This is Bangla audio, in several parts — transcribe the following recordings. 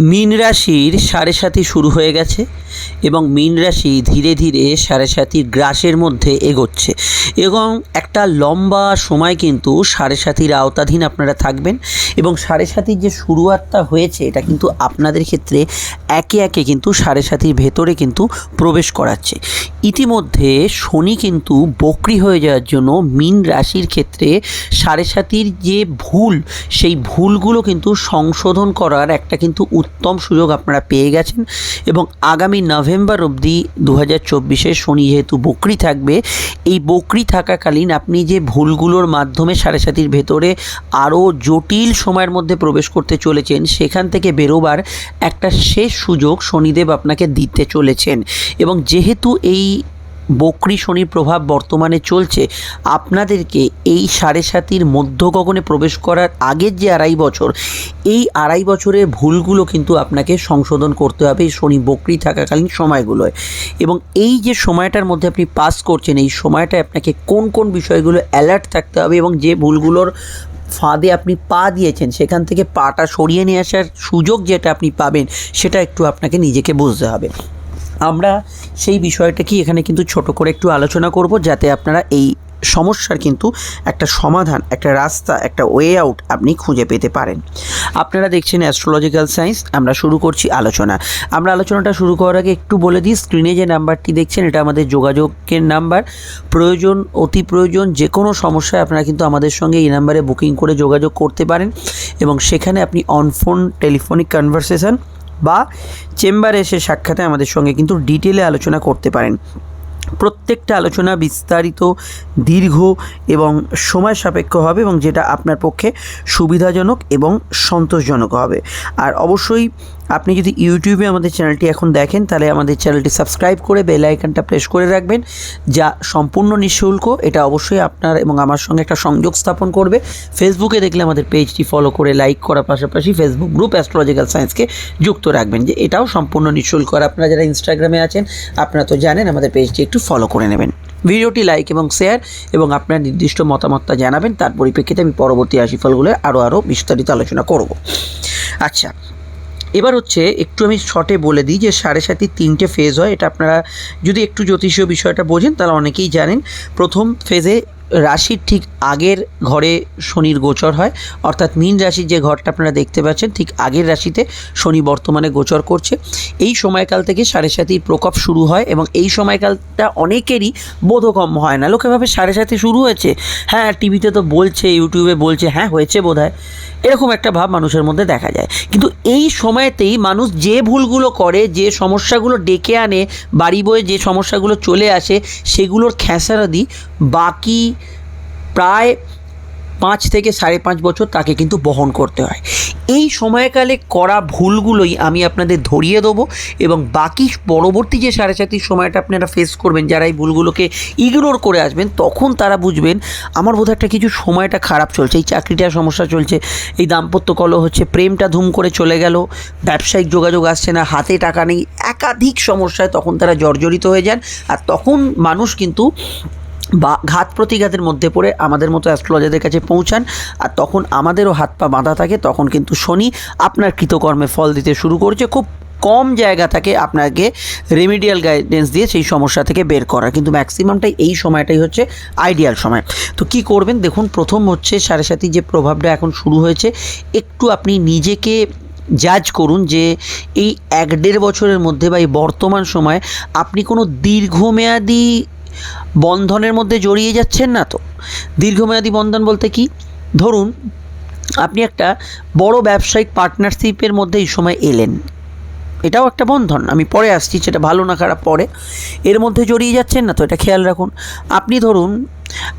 মীন রাশির সাড়ে সাথে শুরু হয়ে গেছে। এবং মীন রাশি ধীরে ধীরে সাড়ে সাথীর গ্রাসের মধ্যে এগোচ্ছে। এবং একটা লম্বা সময় কিন্তু সাড়ে সাথীর আওতাধীন আপনারা থাকবেন এবং সাড়ে সাথীর যে শুরুয়াতটা হয়েছে, এটা কিন্তু আপনাদের ক্ষেত্রে একে একে কিন্তু সাড়ে সাথীর ভেতরে কিন্তু প্রবেশ করাচ্ছে। ইতিমধ্যে শনি কিন্তু বকরি হয়ে যাওয়ার জন্য মীন রাশির ক্ষেত্রে সাড়ে সাতির যে ভুল, সেই ভুলগুলো কিন্তু সংশোধন করার একটা কিন্তু উত্তম সুযোগ আপনারা পেয়ে গেছেন। এবং আগামী নভেম্বর অবধি দু হাজার চব্বিশে শনি যেহেতু বকরি থাকবে, এই বকরি থাকাকালীন আপনি যে ভুলগুলোর মাধ্যমে সাড়ে সাতির ভেতরে আরও জটিল সময়ের মধ্যে প্রবেশ করতে চলেছেন, সেখান থেকে বেরোবার একটা শেষ সুযোগ শনিদেব আপনাকে দিতে চলেছেন। এবং যেহেতু এই বকরি শনির প্রভাব বর্তমানে চলছে। আপনাদেরকে এই সাড়ে সাতির মধ্য গগনে প্রবেশ করার আগের যে আড়াই বছর, এই আড়াই বছরের ভুলগুলো কিন্তু আপনাকে সংশোধন করতে হবে এই শনি বকরি থাকাকালীন সময়গুলোয়। এবং এই যে সময়টার মধ্যে আপনি পাস করছেন, এই সময়টায় আপনাকে কোন কোন বিষয়গুলো অ্যালার্ট থাকতে হবে এবং যে ভুলগুলোর ফাঁদে আপনি পা দিয়েছেন, সেখান থেকে পাটা সরিয়ে নিয়ে আসার সুযোগ যেটা আপনি পাবেন, সেটা একটু আপনাকে নিজেকে বুঝতে হবে। আমরা সেই বিষয়টা কি এখানে কিন্তু ছোট করে একটু আলোচনা করব যাতে আপনারা এই সমস্যার কিন্তু একটা সমাধান, একটা রাস্তা, একটা ওয়ে আউট আপনি খুঁজে পেতে পারেন। আপনারা দেখছেন অ্যাস্ট্রোলজিক্যাল সায়েন্স আমরা শুরু করছি আলোচনা। আমরা আলোচনাটা শুরু করার আগে একটু বলে দিই স্ক্রিনে যে নাম্বারটি দেখছেন, এটা আমাদের যোগাযোগের নাম্বার। প্রয়োজন, অতি প্রয়োজন, যে কোনো সমস্যায় আপনারা কিন্তু আমাদের সঙ্গে এই নাম্বারে বুকিং করে যোগাযোগ করতে পারেন এবং সেখানে আপনি অনফোন টেলিফোনিক কনভারসেশন বা চেম্বারে এসে সাক্ষাতে আমাদের সঙ্গে কিন্তু ডিটেলে আলোচনা করতে পারেন। প্রত্যেকটা আলোচনা বিস্তারিত, দীর্ঘ এবং সময় সাপেক্ষ হবে এবং যেটা আপনার পক্ষে সুবিধাজনক এবং সন্তোষজনক হবে। আর অবশ্যই আপনি যদি ইউটিউবে আমাদের চ্যানেলটি এখন দেখেন, তাহলে আমাদের চ্যানেলটি সাবস্ক্রাইব করে বেল আইকনটা প্রেস করে রাখবেন, যা সম্পূর্ণ নিঃশুল্ক। এটা অবশ্যই আপনার এবং আমার সঙ্গে একটা সংযোগ স্থাপন করবে। ফেসবুকে দেখলে আমাদের পেজটি ফলো করে লাইক করার পাশাপাশি ফেসবুক গ্রুপ অ্যাস্ট্রোলজিক্যাল সায়েন্সকে যুক্ত রাখবেন। যে এটাও সম্পূর্ণ নিঃশুল্ক। আর আপনারা যারা ইনস্টাগ্রামে আছেন, আপনারা তো জানেন আমাদের পেজটি একটু ফলো করে নেবেন। ভিডিওটি লাইক এবং শেয়ার এবং আপনার নির্দিষ্ট মতামতটা জানাবেন। তার পরিপ্রেক্ষিতে আমি পরবর্তী রাশিফলগুলো আরও আরও বিস্তারিত আলোচনা করব। আচ্ছা এবার হচ্ছে একটু আমি শর্টে বলে দিই যে সাড়ে সাতির তিনটে ফেজ হয়, এটা আপনারা যদি একটু জ্যোতিষীয় বিষয়টা বোঝেন তাহলে অনেকেই জানেন। প্রথম ফেজে রাশির ঠিক আগের ঘরে শনির গোচর হয়, অর্থাৎ মীন রাশির যে ঘরটা আপনারা দেখতে পাচ্ছেন, ঠিক আগের রাশিতে শনি বর্তমানে গোচর করছে। এই সময়কাল থেকে সাড়ে সাতির প্রকোপ শুরু হয় এবং এই সময়কালটা অনেকেরই বোধগম্য হয় না। লোকে ভাবে সাড়ে সাতি শুরু হয়েছে। হ্যাঁ টিভিতে তো বলছে, ইউটিউবে বলছে হ্যাঁ হয়েছে বোধ এরকম একটা ভাব মানুষের মধ্যে দেখা যায়। কিন্তু এই সময়তেই মানুষ যে ভুলগুলো করে, যে সমস্যাগুলো ডেকে আনে, বাড়ি বয়ে যে সমস্যাগুলো চলে আসে, সেগুলোর খেসারদি বাকি প্রায় পাঁচ থেকে সাড়ে পাঁচ বছর তাকে কিন্তু বহন করতে হয়। এই সময়কালে করা ভুলগুলোই আমি আপনাদের ধরিয়ে দেবো এবং বাকি পরবর্তী যে সাড়ে সাতির সময়টা আপনারা ফেস করবেন, যারা এই ভুলগুলোকে ইগনোর করে আসবেন, তখন তারা বুঝবেন আমার বোধহয় একটা কিছু সময়টা খারাপ চলছে। এই চাকরিটার সমস্যা চলছে, এই দাম্পত্য কলহ হচ্ছে, প্রেমটা ধুম করে চলে গেল, ব্যবসায়িক যোগাযোগ আসছে না, হাতে টাকা নেই, একাধিক সমস্যায় তখন তারা জর্জরিত হয়ে যান, আর তখন মানুষ কিন্তু বা ঘাত প্রতিঘাতের মধ্যে পড়ে আমাদের মতো অ্যাস্ট্রোলজারদের কাছে পৌঁছান, আর তখন আমাদেরও হাত পা বাঁধা থাকে, তখন কিন্তু শনি আপনার কৃতকর্মে ফল দিতে শুরু করছে। খুব কম জায়গা থাকে আপনাকে রেমিডিয়াল গাইডেন্স দিয়ে সেই সমস্যা থেকে বের করা কিন্তু ম্যাক্সিমামটাই এই সময়টাই হচ্ছে আইডিয়াল সময়। তো কি করবেন? দেখুন, প্রথম হচ্ছে সাড়ে সাথী যে প্রভাবটা এখন শুরু হয়েছে, একটু আপনি নিজেকে জাজ করুন যে এই এক দেড় বছরের মধ্যে বা এই বর্তমান সময়ে আপনি কোনো দীর্ঘমেয়াদী বন্ধনের মধ্যে জড়িয়ে যাচ্ছেন না তো? দীর্ঘমেয়াদী বন্ধন বলতে কি? ধরুন, আপনি একটা বড় ব্যবসায়িক পার্টনারশিপের মধ্যে এই সময় এলেন। এটাও একটা বন্ধন। আমি পরে আসছি, সেটা ভালো না খারাপ পরে। এর মধ্যে জড়িয়ে যাচ্ছেন না তো? এটা খেয়াল রাখুন। আপনি ধরুন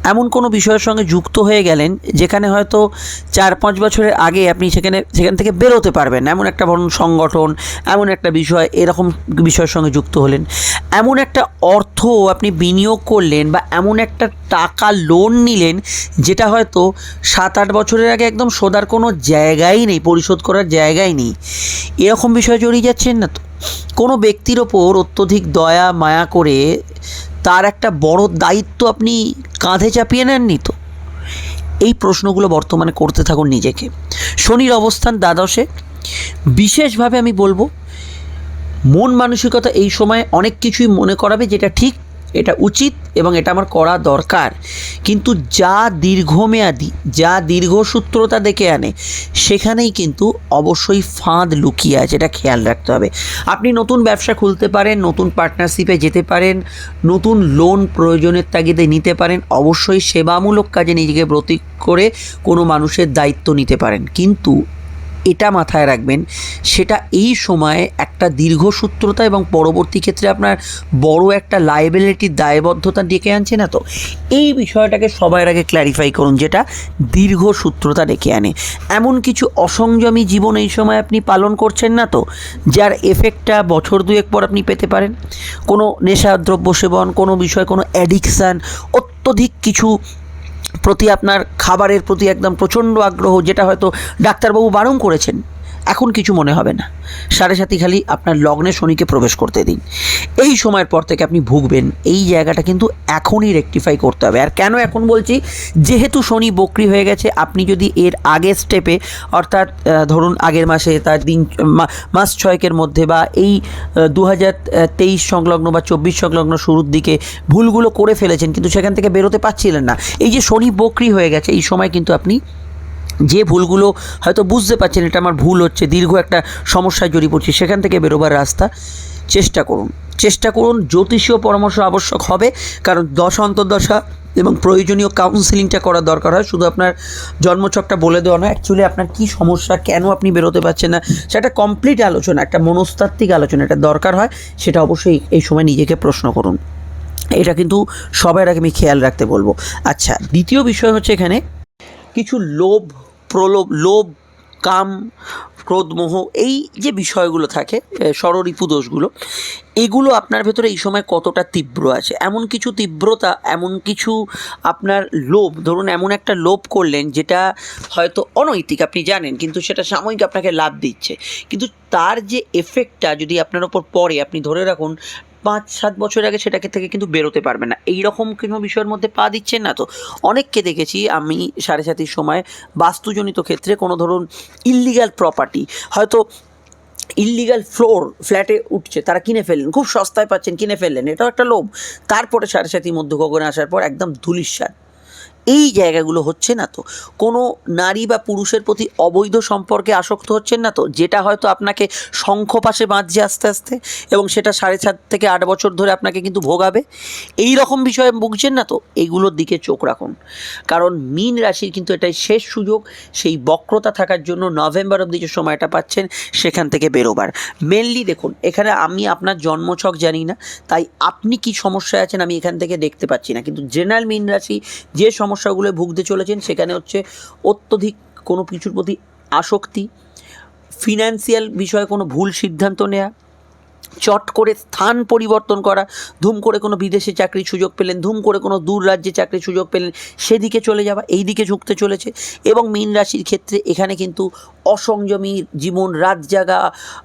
এমন কোনো বিষয়ের সঙ্গে যুক্ত হয়ে গেলেন যেখানে হয়তো চার পাঁচ বছরের আগে আপনি সেখানে, সেখান থেকে বেরোতে পারবেন। এমন একটা ধরুন সংগঠন, এমন একটা বিষয়, এরকম বিষয়ের সঙ্গে যুক্ত হলেন। এমন একটা অর্থ আপনি বিনিয়োগ করলেন বা এমন একটা টাকা লোন নিলেন যেটা হয়তো সাত আট বছরের আগে একদম শোধার কোনো জায়গাই নেই, পরিশোধ করার জায়গাই নেই। এরকম বিষয় জড়িয়ে যাচ্ছেন না তো? কোনো ব্যক্তির ওপর অত্যধিক দয়া, মায়া করে তার একটা বড় দায়িত্ব আপনি কাঁধে চাপিয়ে নেননি তো? এই প্রশ্নগুলো বর্তমানে করতে থাকুন নিজেকে। শনির অবস্থান দ্বাদশে। বিশেষভাবে আমি বলব, মন মানসিকতা এই সময় অনেক কিছুই মনে করাবে যেটা ঠিক এটা উচিত এবং এটা আমার করা দরকার। কিন্তু যা দীর্ঘমেয়াদী, যা দীর্ঘসূত্রতা ডেকে আনে, সেখানেই কিন্তু অবশ্যই ফাঁদ লুকিয়ে আছে, এটা খেয়াল রাখতে হবে। আপনি নতুন ব্যবসা খুলতে পারেন, নতুন পার্টনারশিপে যেতে পারেন, নতুন লোন প্রয়োজনের তাগিদে নিতে পারেন, অবশ্যই সেবামূলক কাজে নিজেকে ব্রতী করে কোনো মানুষের দায়িত্ব নিতে পারেন। কিন্তু এটা মাথায় রাখবেন, সেটা এই সময়ে একটা দীর্ঘসূত্রতা এবং পরবর্তী ক্ষেত্রে আপনার বড় একটা লাইবিলিটির দায়বদ্ধতা ডেকে আনছে না তো? এই বিষয়টাকে সবার আগে ক্ল্যারিফাই করুন, যেটা দীর্ঘসূত্রতা ডেকে আনে। এমন কিছু অসংযমী জীবন এই সময় আপনি পালন করছেন না তো? যার এফেক্টটা বছর দুয়েক পর আপনি পেতে পারেন। কোনো নেশাদ্রব্য সেবন, কোনো বিষয় কোনো অ্যাডিকশান অত্যধিক কিছু প্রতি আপনার খাবারের প্রতি একদম প্রচণ্ড আগ্রহ যেটা হয়তো ডাক্তারবাবু বারণ করেছেন। এখন কিছু মনে হবে না। সাড়ে সাথী খালি আপনার লগ্নে শনিকে প্রবেশ করতে দিন। এই সময়ের পর থেকে আপনি ভুগবেন। এই জায়গাটা কিন্তু এখনই রেকটিফাই করতে হবে। আর কেন এখন বলছি? যেহেতু শনি বকরি হয়ে গেছে, আপনি যদি এর আগের স্টেপে অর্থাৎ ধরুন আগের মাসে তার দিন মাস ছয়েকের মধ্যে বা এই দু তেইশ সংলগ্ন বা চব্বিশ সংলগ্ন শুরুর দিকে ভুলগুলো করে ফেলেছেন, কিন্তু সেখান থেকে বেরোতে পারছিলেন না। এই যে শনি বকরি হয়ে গেছে, এই সময় কিন্তু আপনি যে ভুলগুলো হয়তো বুঝতে পারছেন, এটা আমার ভুল হচ্ছে, দীর্ঘ একটা সমস্যায় জড়িয়ে পড়ছি, সেখান থেকে বেরোবার রাস্তা চেষ্টা করুন। চেষ্টা করুন, জ্যোতিষীয় পরামর্শ আবশ্যক হবে, কারণ দশ অন্তর্দশা এবং প্রয়োজনীয় কাউন্সিলিংটা করা দরকার হয়, শুধু আপনার জন্মছকটা বলে দেওয়া নয় অ্যাকচুয়ালি আপনার কী সমস্যা, কেন আপনি বেরোতে পারছেন না, সেটা কমপ্লিট আলোচনা, একটা মনস্তাত্ত্বিক আলোচনা, এটা দরকার হয়, সেটা অবশ্যই এই সময় নিজেকে প্রশ্ন করুন। এটা কিন্তু সবার আগে আমি খেয়াল রাখতে বলব। আচ্ছা দ্বিতীয় বিষয় হচ্ছে এখানে, কিছু লোভ প্রলোভ, লোভ, কাম ক্রোধ মোহ এই যে বিষয়গুলো থাকে ষড়রিপু দোষগুলো এগুলো আপনার ভেতরে এই সময় কতটা তীব্র আছে? এমন কিছু তীব্রতা, এমন কিছু আপনার লোভ, ধরুন এমন একটা লোভ করলেন যেটা হয়তো অনৈতিক, আপনি জানেন, কিন্তু সেটা সাময়িক আপনাকে লাভ দিচ্ছে। কিন্তু তার যে এফেক্টটা যদি আপনার ওপর পড়ে, আপনি ধরে রাখুন পাঁচ সাত বছর আগে সেটাকে থেকে কিন্তু বেরোতে পারবে না। এই রকম কোনো বিষয়ের মধ্যে পা দিচ্ছেন না তো। অনেককে দেখেছি, আমি সাড়ে সাতির সময় বাস্তুজনিত ক্ষেত্রে কোনো ধরুন ইল্লিগাল প্রপার্টি হয়তো ইল্লিগাল ফ্লোর ফ্ল্যাটে উঠছে, তারা কিনে ফেললেন, খুব সস্তায় পাচ্ছেন, কিনে ফেললেন, এটাও একটা লোভ। তারপরে সাড়ে সাতির মধ্য গগনে আসার পর একদম ধুলিস্বাদ। এই জায়গাগুলো হচ্ছে না তো। কোনো নারী বা পুরুষের প্রতি অবৈধ সম্পর্কে আসক্ত হচ্ছেন না তো? যেটা হয়তো আপনাকে শঙ্খ পাশে বাঁধছে আস্তে আস্তে এবং সেটা সাড়ে সাত থেকে আট বছর ধরে আপনাকে কিন্তু ভোগাবে। এই রকম বিষয়ে ভুগছেন না তো? এইগুলোর দিকে চোখ রাখুন। কারণ মীন রাশির কিন্তু এটাই শেষ সুযোগ। সেই বক্রতা থাকার জন্য নভেম্বর অবধি যে সময়টা পাচ্ছেন, সেখান থেকে বেরোবার। মেনলি দেখুন, এখানে আমি আপনার জন্মছক জানি না, তাই আপনি কি সমস্যায় আছেন আমি এখান থেকে দেখতে পাচ্ছি না। কিন্তু জেনারেল মীন রাশি যে সমস্যাগুলো ভুগতে চলেছেন, সেখানে হচ্ছে অত্যধিক কোনো কিছুর প্রতি আসক্তি ফিনান্সিয়াল বিষয়ে কোনো ভুল সিদ্ধান্ত নেওয়া চট করে স্থান পরিবর্তন করা, ধুম করে কোনো বিদেশে চাকরির সুযোগ পেলেন, ধুম করে কোনো দূর রাজ্যে চাকরির সুযোগ পেলেন, সেদিকে চলে যাওয়া এই দিকে ঝুঁকতে চলেছে এবং মীন রাশির ক্ষেত্রে এখানে কিন্তু অসংযমী জীবন, রাত জাগা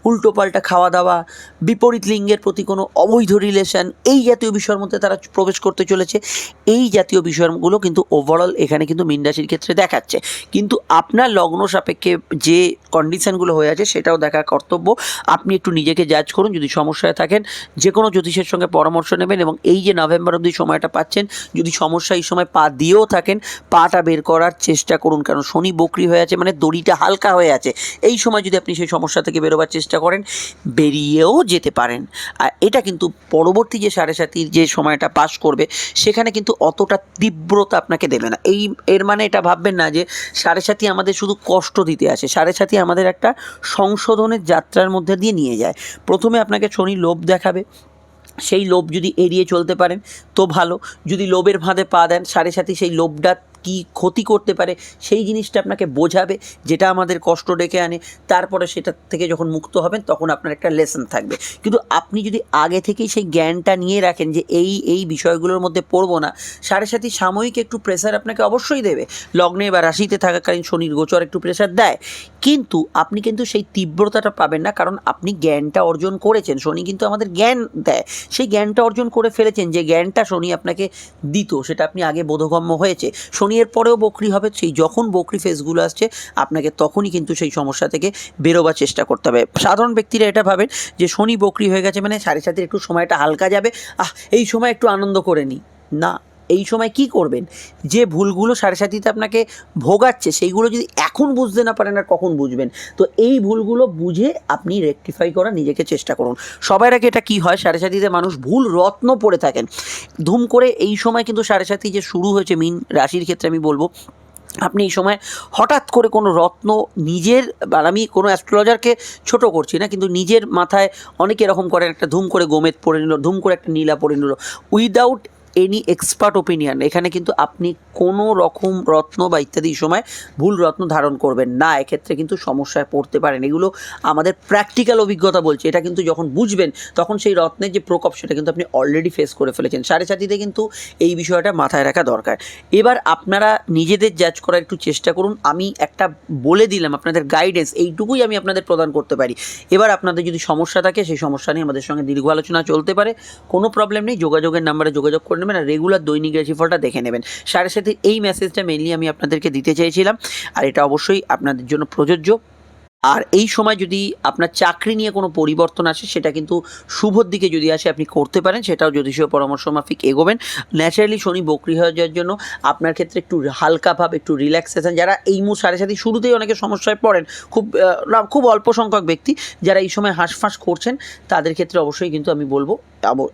উল্টোপাল্টা খাওয়া দাওয়া, বিপরীত লিঙ্গের প্রতি কোনো অবৈধ রিলেশন এই জাতীয় বিষয়ের মধ্যে তারা প্রবেশ করতে চলেছে। এই জাতীয় বিষয়গুলো কিন্তু ওভারঅল এখানে কিন্তু মীন রাশির ক্ষেত্রে দেখাচ্ছে। কিন্তু আপনার লগ্ন সাপেক্ষে যে কন্ডিশনগুলো হয়ে আছে সেটাও দেখা কর্তব্য। আপনি একটু নিজেকে জাজ করুন, যদি সমস্যায় থাকেন যে কোনো জ্যোতিষের সঙ্গে পরামর্শ নেবেন এবং এই যে নভেম্বর অবধি সময়টা পাচ্ছেন, যদি সমস্যা এই সময় পা দিয়েও থাকেন, পাটা বের করার চেষ্টা করুন, কারণ শনি বকরি হয়ে আছে মানে দড়িটা হালকা হয়ে আছে। এই সময় যদি আপনি সেই সমস্যা থেকে বেরোবার চেষ্টা করেন, বেরিয়েও যেতে পারেন। আর এটা কিন্তু পরবর্তী যে সাড়ে সাতির যে সময়টা পাস করবে, সেখানে কিন্তু অতটা তীব্রতা আপনাকে দেবে না। এই, এর মানে এটা ভাববেন না যে সাড়ে সাতি আমাদের শুধু কষ্ট দিতে আসে। সাড়ে সাতি আমাদের একটা সংশোধনের যাত্রার মধ্যে দিয়ে নিয়ে যায়। প্রথমে আপনাকে শনি লোভ দেখাবে। সেই লোভ যদি এড়িয়ে চলতে পারেন, তো ভালো। যদি লোভের ফাঁদে পা দেন, সাড়ে সাথে সেই লোভটা কী ক্ষতি করতে পারে, সেই জিনিসটা আপনাকে বোঝাবে, যেটা আমাদের কষ্ট ডেকে আনে। তারপরে সেটা থেকে যখন মুক্ত হবেন, তখন আপনার একটা লেসন থাকবে। কিন্তু আপনি যদি আগে থেকেই সেই জ্ঞানটা নিয়ে রাখেন যে এই এই বিষয়গুলোর মধ্যে পড়ব না, সাড়ে সাথে সাময়িক একটু প্রেশার আপনাকে অবশ্যই দেবে। লগ্নে বা রাশিতে থাকাকালীন শনির গোচর একটু প্রেশার দেয়। কিন্তু আপনি কিন্তু সেই তীব্রতাটা পাবেন না, কারণ আপনি জ্ঞানটা অর্জন করেছেন। শনি কিন্তু আমাদের জ্ঞান দেয়। সেই জ্ঞানটা অর্জন করে ফেলেছেন যে জ্ঞানটা শনি আপনাকে দিত, সেটা আপনি আগে বোধগম্য হয়েছে। শনি এর পরেও বকরি হবে, সেই যখন বকরি ফেসগুলো আসছে, আপনাকে তখনই কিন্তু সেই সমস্যা থেকে বেরোবার চেষ্টা করতে হবে। সাধারণ ব্যক্তিরা এটা ভাবেন যে শনি বকরি হয়ে গেছে মানে সাড়ে সাথে একটু সময়টা হালকা যাবে, আহ, এই সময় একটু আনন্দ করে নিই। না এই সময় কি করবেন? যে ভুলগুলো সাড়ে সাথীতে আপনাকে ভোগাচ্ছে, সেইগুলো যদি এখন বুঝতে না পারেন আর কখন বুঝবেন? তো এই ভুলগুলো বুঝে আপনি রেকটিফাই করার নিজেকে চেষ্টা করুন। সবার আগে এটা কি হয়? সাড়ে সাথীতে মানুষ ভুল রত্ন পড়ে থাকেন। ধুম করে এই সময় কিন্তু সাড়ে সাথী যে শুরু হয়েছে মিন রাশির ক্ষেত্রে আমি বলব, আপনি এই সময় হঠাৎ করে কোনো রত্ন নিজের আমি কোনো অ্যাস্ট্রোলজারকে ছোট করছি না, কিন্তু নিজের মাথায় অনেকে এরকম করেন, একটা ধুম করে গোমেদ পড়ে নিল, ধুম করে একটা নীলা পড়ে নিল। উইদাউট এনি এক্সপার্ট ওপিনিয়ন এখানে কিন্তু আপনি কোনো রকম রত্ন বা ইত্যাদি সময় ভুল রত্ন ধারণ করবেন না। এক্ষেত্রে কিন্তু সমস্যায় পড়তে পারেন। এগুলো আমাদের প্র্যাকটিক্যাল অভিজ্ঞতা বলছে। এটা কিন্তু যখন বুঝবেন, তখন সেই রত্নের যে প্রকোপ, সেটা কিন্তু আপনি অলরেডি ফেস করে ফেলেছেন। সাড়ে সাথীতে কিন্তু এই বিষয়টা মাথায় রাখা দরকার। এবার আপনারা নিজেদের জাজ করার একটু চেষ্টা করুন। আমি একটা বলে দিলাম আপনাদের গাইডেন্স এইটুকুই আমি আপনাদের প্রদান করতে পারি। এবার আপনাদের যদি সমস্যা থাকে, সেই সমস্যা নিয়ে আমাদের সঙ্গে দীর্ঘ আলোচনা চলতে পারে। কোনো প্রবলেম নেই, যোগাযোগের নাম্বারে যোগাযোগ করে নেবেন আর রেগুলার দৈনিক রাশিফলটা দেখে নেবেন। সাড়ে সাথে এই মেসেজটা মেনলি আমি আপনাদেরকে দিতে চাইছিলাম আর এটা অবশ্যই আপনাদের জন্য প্রযোজ্য। আর এই সময় যদি আপনার চাকরি নিয়ে কোনো পরিবর্তন আসে, সেটা কিন্তু শুভর দিকে যদি আসে, আপনি করতে পারেন। সেটাও জ্যোতিষীয় পরামর্শ মাফিক এগোবেন। ন্যাচারালি শনি বকরি হয়ে যাওয়ার জন্য আপনার ক্ষেত্রে একটু হালকা ভাব, একটু রিল্যাক্সেশন যারা এই মু সাড়ে সাথে শুরুতেই অনেকে সমস্যায় পড়েন, খুব খুব অল্প সংখ্যক ব্যক্তি, যারা এই সময় হাঁসফাঁস করছেন, তাদের ক্ষেত্রে অবশ্যই কিন্তু আমি বলব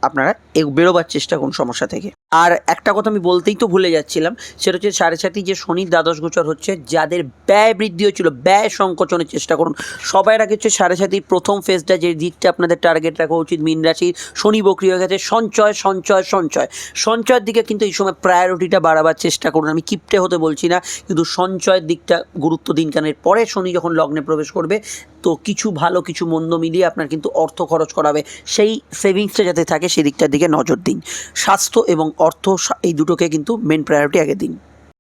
আপনারা বেরোবার চেষ্টা করুন সমস্যা থেকে। আর একটা কথা আমি বলতেই তো ভুলে যাচ্ছিলাম, সেটা হচ্ছে সাড়ে সাথে যে শনির দ্বাদশ গোচর হচ্ছে, যাদের ব্যয় বৃদ্ধি হচ্ছিল, ব্যয় সংকোচনের চেষ্টা করুন। সবাই আগে হচ্ছে সাড়ে সাথে প্রথম ফেজটা যে দিকটা আপনাদের টার্গেট রাখা উচিত, মীন রাশির শনি বক্রি হয়ে গেছে, সঞ্চয় সঞ্চয় সঞ্চয়। সঞ্চয়ের দিকে কিন্তু এই সময় প্রায়োরিটিটা বাড়াবার চেষ্টা করুন। আমি কিপটে হতে বলছি না, কিন্তু সঞ্চয়ের দিকটা গুরুত্ব দিন, কারণ এর পরে শনি যখন লগ্নে প্রবেশ করবে তো কিছু ভালো, কিছু মন্দ মিলিয়ে আপনার কিন্তু অর্থ খরচ করাবে। সেই সেভিংসটা যাতে থাকে সেদিকটার দিকে নজর দিন। স্বাস্থ্য এবং অর্থ এই দুটোকে কিন্তু মেন প্রায়োরিটি আগে দিন।